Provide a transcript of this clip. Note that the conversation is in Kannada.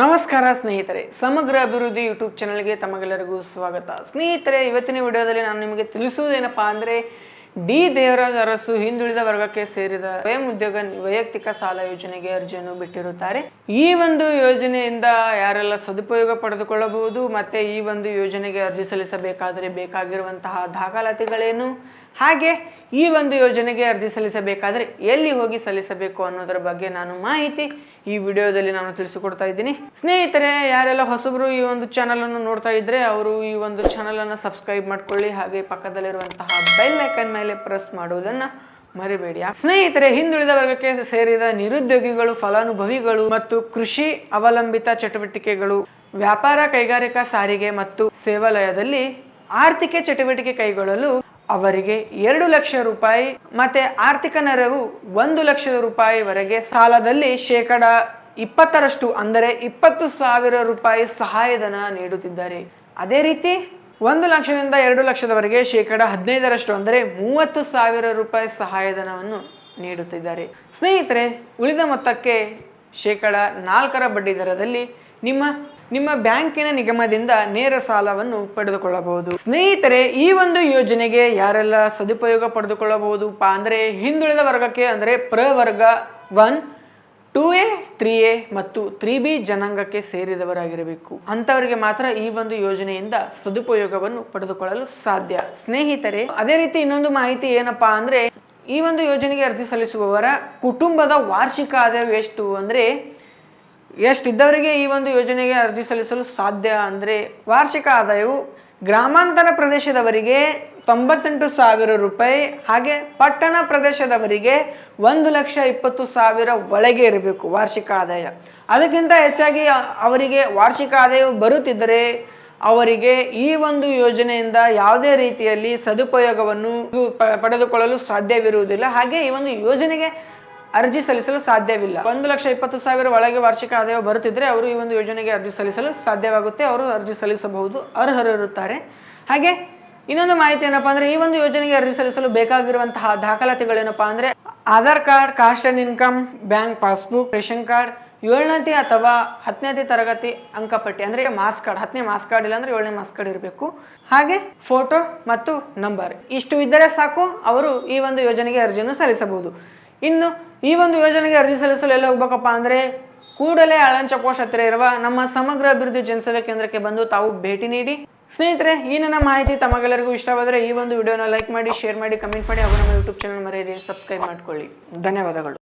ನಮಸ್ಕಾರ ಸ್ನೇಹಿತರೆ, ಸಮಗ್ರ ಅಭಿವೃದ್ಧಿ ಯೂಟ್ಯೂಬ್ ಚಾನಲ್ಗೆ ತಮಗೆಲ್ಲರಿಗೂ ಸ್ವಾಗತ. ಸ್ನೇಹಿತರೆ, ಇವತ್ತಿನ ವಿಡಿಯೋದಲ್ಲಿ ನಾನು ನಿಮಗೆ ತಿಳಿಸುವುದೇನಪ್ಪ ಅಂದರೆ ಡಿ ದೇವರಾಜ ಅರಸು ಹಿಂದುಳಿದ ವರ್ಗಕ್ಕೆ ಸೇರಿದ ಸ್ವಯಂ ಉದ್ಯೋಗ ವೈಯಕ್ತಿಕ ಸಾಲ ಯೋಜನೆಗೆ ಅರ್ಜಿಯನ್ನು ಬಿಟ್ಟಿರುತ್ತಾರೆ. ಈ ಒಂದು ಯೋಜನೆಯಿಂದ ಯಾರೆಲ್ಲ ಸದುಪಯೋಗ ಪಡೆದುಕೊಳ್ಳಬಹುದು, ಮತ್ತೆ ಈ ಒಂದು ಯೋಜನೆಗೆ ಅರ್ಜಿ ಸಲ್ಲಿಸಬೇಕಾದರೆ ಬೇಕಾಗಿರುವಂತಹ ದಾಖಲಾತಿಗಳೇನು? ಹಾಗೆ ಈ ಒಂದು ಯೋಜನೆಗೆ ಅರ್ಜಿ ಸಲ್ಲಿಸಬೇಕಾದರೆ ಎಲ್ಲಿ ಹೋಗಿ ಸಲ್ಲಿಸಬೇಕು ಅನ್ನೋದರ ಬಗ್ಗೆ ನಾನು ಮಾಹಿತಿ ಈ ವಿಡಿಯೋದಲ್ಲಿ ನಾನು ತಿಳಿಸಿಕೊಡ್ತಾ ಇದ್ದೀನಿ. ಸ್ನೇಹಿತರೆ, ಯಾರೆಲ್ಲ ಹೊಸಬರು ಈ ಒಂದು ಚಾನಲ್ ಅನ್ನು ನೋಡ್ತಾ ಇದ್ರೆ, ಅವರು ಈ ಒಂದು ಚಾನಲ್ ಅನ್ನು ಸಬ್ಸ್ಕ್ರೈಬ್ ಮಾಡ್ಕೊಳ್ಳಿ. ಹಾಗೆ ಪಕ್ಕದಲ್ಲಿರುವಂತಹ ಬೆಲ್ ಐಕನ್ ಮೇಲೆ ಪ್ರೆಸ್ ಮಾಡುವುದನ್ನ ಮರಿಬೇಡಿ. ಸ್ನೇಹಿತರೆ, ಹಿಂದುಳಿದ ವರ್ಗಕ್ಕೆ ಸೇರಿದ ನಿರುದ್ಯೋಗಿಗಳು, ಫಲಾನುಭವಿಗಳು ಮತ್ತು ಕೃಷಿ ಅವಲಂಬಿತ ಚಟುವಟಿಕೆಗಳು, ವ್ಯಾಪಾರ ಕೈಗಾರಿಕಾ ಸಾರಿಗೆ ಮತ್ತು ಸೇವಾಲಯದಲ್ಲಿ ಆರ್ಥಿಕ ಚಟುವಟಿಕೆ ಕೈಗೊಳ್ಳಲು ಅವರಿಗೆ ಎರಡು ಲಕ್ಷ ರೂಪಾಯಿ ಮತ್ತೆ ಆರ್ಥಿಕ ನೆರವು ಒಂದು ಲಕ್ಷ ರೂಪಾಯಿವರೆಗೆ ಸಾಲದಲ್ಲಿ ಶೇಕಡ ಇಪ್ಪತ್ತರಷ್ಟು ಅಂದರೆ ಇಪ್ಪತ್ತು ಸಾವಿರ ರೂಪಾಯಿ ಸಹಾಯಧನ ನೀಡುತ್ತಿದ್ದಾರೆ. ಅದೇ ರೀತಿ ಒಂದು ಲಕ್ಷದಿಂದ ಎರಡು ಲಕ್ಷದವರೆಗೆ ಶೇಕಡ ಹದಿನೈದರಷ್ಟು ಅಂದರೆ ಮೂವತ್ತು ಸಾವಿರ ರೂಪಾಯಿ ಸಹಾಯಧನವನ್ನು ನೀಡುತ್ತಿದ್ದಾರೆ. ಸ್ನೇಹಿತರೆ, ಉಳಿದ ಮೊತ್ತಕ್ಕೆ ಶೇಕಡ ನಾಲ್ಕರ ಬಡ್ಡಿ ದರದಲ್ಲಿ ನಿಮ್ಮ ನಿಮ್ಮ ಬ್ಯಾಂಕಿನ ನಿಗಮದಿಂದ ನೇರ ಸಾಲವನ್ನು ಪಡೆದುಕೊಳ್ಳಬಹುದು. ಸ್ನೇಹಿತರೆ, ಈ ಒಂದು ಯೋಜನೆಗೆ ಯಾರೆಲ್ಲ ಸದುಪಯೋಗ ಪಡೆದುಕೊಳ್ಳಬಹುದು? ಪಾ ಅಂದರೆ ಹಿಂದುಳಿದ ವರ್ಗಕ್ಕೆ, ಅಂದರೆ ಪ್ರವರ್ಗ one two A, three A ಮತ್ತು ತ್ರೀ ಬಿ ಜನಾಂಗಕ್ಕೆ ಸೇರಿದವರಾಗಿರಬೇಕು. ಅಂತವರಿಗೆ ಮಾತ್ರ ಈ ಒಂದು ಯೋಜನೆಯಿಂದ ಸದುಪಯೋಗವನ್ನು ಪಡೆದುಕೊಳ್ಳಲು ಸಾಧ್ಯ. ಸ್ನೇಹಿತರೆ, ಅದೇ ರೀತಿ ಇನ್ನೊಂದು ಮಾಹಿತಿ ಏನಪ್ಪಾ ಅಂದ್ರೆ, ಈ ಒಂದು ಯೋಜನೆಗೆ ಅರ್ಜಿ ಸಲ್ಲಿಸುವವರ ಕುಟುಂಬದ ವಾರ್ಷಿಕ ಆದಾಯ ಎಷ್ಟು ಅಂದ್ರೆ, ಎಷ್ಟಿದ್ದವರಿಗೆ ಈ ಒಂದು ಯೋಜನೆಗೆ ಅರ್ಜಿ ಸಲ್ಲಿಸಲು ಸಾಧ್ಯ ಅಂದ್ರೆ, ವಾರ್ಷಿಕ ಆದಾಯವು ಗ್ರಾಮಾಂತರ ಪ್ರದೇಶದವರಿಗೆ ತೊಂಬತ್ತೆಂಟು ಸಾವಿರ ರೂಪಾಯಿ, ಹಾಗೆ ಪಟ್ಟಣ ಪ್ರದೇಶದವರಿಗೆ ಒಂದು ಲಕ್ಷ ಇಪ್ಪತ್ತು ಸಾವಿರ ಒಳಗೆ ಇರಬೇಕು ವಾರ್ಷಿಕ ಆದಾಯ. ಅದಕ್ಕಿಂತ ಹೆಚ್ಚಾಗಿ ಅವರಿಗೆ ವಾರ್ಷಿಕ ಆದಾಯವು ಬರುತ್ತಿದ್ದರೆ ಅವರಿಗೆ ಈ ಒಂದು ಯೋಜನೆಯಿಂದ ಯಾವುದೇ ರೀತಿಯಲ್ಲಿ ಸದುಪಯೋಗವನ್ನು ಪಡೆದುಕೊಳ್ಳಲು ಸಾಧ್ಯವಿರುವುದಿಲ್ಲ. ಹಾಗೆ ಈ ಒಂದು ಯೋಜನೆಗೆ ಅರ್ಜಿ ಸಲ್ಲಿಸಲು ಸಾಧ್ಯವಿಲ್ಲ. ಒಂದು ಲಕ್ಷ ಇಪ್ಪತ್ತು ಸಾವಿರ ಒಳಗೆ ವಾರ್ಷಿಕ ಆದಾಯ ಬರುತ್ತಿದ್ದರೆ ಅವರು ಈ ಒಂದು ಯೋಜನೆಗೆ ಅರ್ಜಿ ಸಲ್ಲಿಸಲು ಸಾಧ್ಯವಾಗುತ್ತೆ. ಅವರು ಅರ್ಜಿ ಸಲ್ಲಿಸಬಹುದು ಅರ್ಹರಿರುತ್ತಾರೆ ಹಾಗೆ ಇನ್ನೊಂದು ಮಾಹಿತಿ ಏನಪ್ಪಾ ಅಂದ್ರೆ ಈ ಒಂದು ಯೋಜನೆಗೆ ಅರ್ಜಿ ಸಲ್ಲಿಸಲು ಬೇಕಾಗಿರುವಂತಹ ದಾಖಲಾತಿಗಳೇನಪ್ಪಾ ಅಂದ್ರೆ Aadhaar card caste and income bank passbook ration card ಏಳನೇ ಅಥವಾ ಹತ್ತನೇ ತರಗತಿ ಅಂಕಪಟ್ಟಿ, ಅಂದ್ರೆ ಮಾಸ್ ಕಾರ್ಡ್ ಹತ್ತನೇ ಮಾಸ್ ಕಾರ್ಡ್ ಇಲ್ಲ ಅಂದ್ರೆ ಏಳನೇ ಮಾಸ್ ಕಾರ್ಡ್ ಇರಬೇಕು. ಹಾಗೆ ಫೋಟೋ ಮತ್ತು ನಂಬರ್ ಇಷ್ಟು ಇದ್ದರೆ ಸಾಕು, ಅವರು ಈ ಒಂದು ಯೋಜನೆಗೆ ಅರ್ಜಿಯನ್ನು ಸಲ್ಲಿಸಬಹುದು. ಇನ್ನು ಈ ಒಂದು ಯೋಜನೆಗೆ ಅರ್ಜಿ ಸಲ್ಲಿಸಲು ಎಲ್ಲ ಹೋಗ್ಬೇಕಪ್ಪ ಅಂದ್ರೆ ಕೂಡಲೇ ಅಳಂಚ ಪೋಸ್ಟ್ ಹತ್ತಿರ ಇರುವ ನಮ್ಮ ಸಮಗ್ರ ಅಭಿವೃದ್ಧಿ ಜನಸೇವಾ ಕೇಂದ್ರಕ್ಕೆ ಬಂದು ತಾವು ಭೇಟಿ ನೀಡಿ ಸ್ನೇಹಿತರೆ, ಈ ನನ್ನ ಮಾಹಿತಿ ತಮಗೆಲ್ಲರಿಗೂ ಇಷ್ಟವಾದರೆ ಈ ಒಂದು ವಿಡಿಯೋನ ಲೈಕ್ ಮಾಡಿ, ಶೇರ್ ಮಾಡಿ, ಕಮೆಂಟ್ ಮಾಡಿ ಹಾಗೂ ನಮ್ಮ ಯೂಟ್ಯೂಬ್ ಚಾನಲ್ ಮರೆಯದೆ ಸಬ್ಸ್ಕ್ರೈಬ್ ಮಾಡ್ಕೊಳ್ಳಿ. ಧನ್ಯವಾದಗಳು.